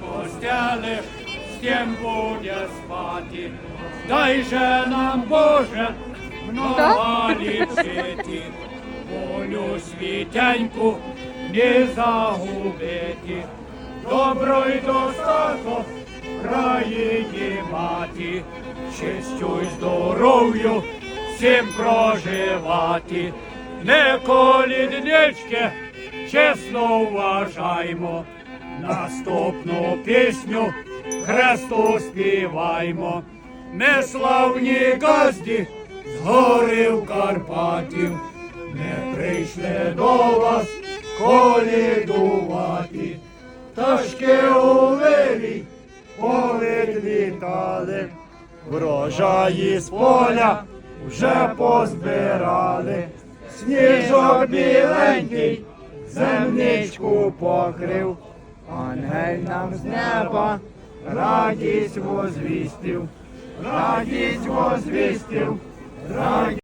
постелиш, з тим буде спати. Дай же нам, Боже, много літ жити, волю світяньку не загубити. Добро й достаток країні мати, честю й здоров'ю всім проживати. Не коліднички, чесно вважаймо, наступну пісню Хресту співаймо. Ми славні газді з горів Карпатів, не прийшли до вас колідувати. Ташки у вирій повідлітали, врожаї з поля вже позбирали, сніжок біленький земничку покрив, ангель нам з неба радість возвістів, радість возвістів, радість.